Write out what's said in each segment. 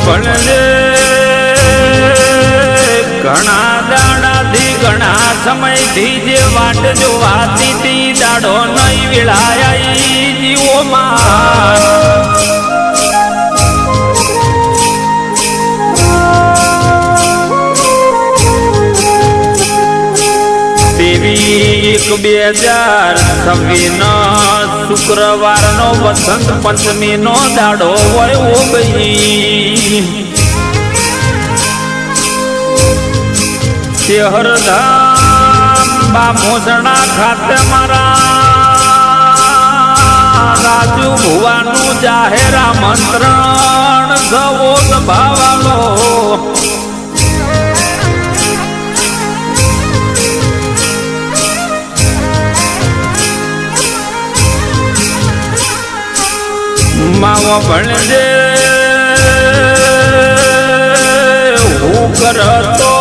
પણ રે ઘણા દાડાથી ઘણા સમયથી જે વાટ જોવાતી તી દાડો નહીં વિળાયા જીવોમાં. એક બે હજાર છવ્વીસ શુક્રવાર નો વસંત પંચમી નો દાડો હોય ભાઈ શહેરધામ બા મોસણા ખાતે મારા રાજુ ભુવાનું જાહેર આમંત્રણ સવો સભાવાલો માવો ભણજે હું કરતો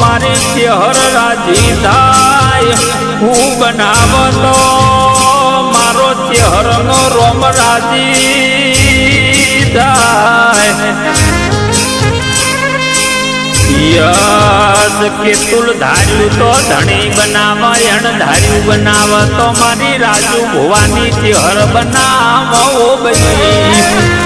મારી ચહર રાજી થાય. હું બનાવતો મારો ચહેરનો રોમ રાજી યસ કેતુલ ધાર્યું તો ધણી બનાવ એણ ધાર્યું બનાવ તો મારી રાજુ ભુવાની ચહેર બનાવો બની.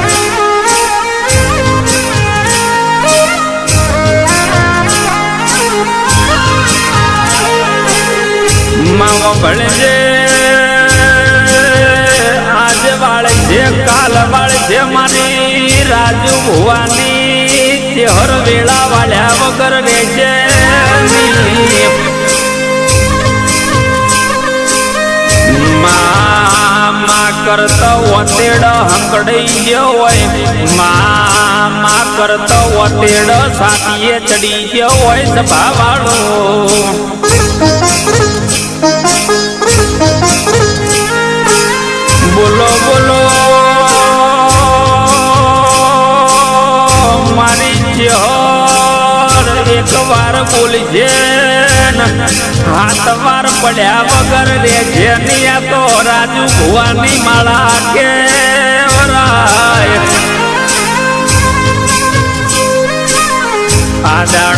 માવો ભણે છે આજ વાળ છે કાલ વાળે છે મારી રાજુ ભુવાની. ચહેર વેળા વાળ્યા વગર રે છે કરતો વતેડ હંકડાઈ ગયો હોય. મા કરતો સાતીએ ચડી ગયો હોય. સભા વાળો બોલજે હાથ વાર પડ્યા વગર રે છે તો રાજુ ભુવાની માળા કે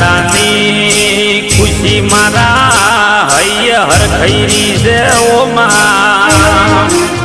આદાડાની ખુશી મારા હૈય હર ખૈરી છે મા.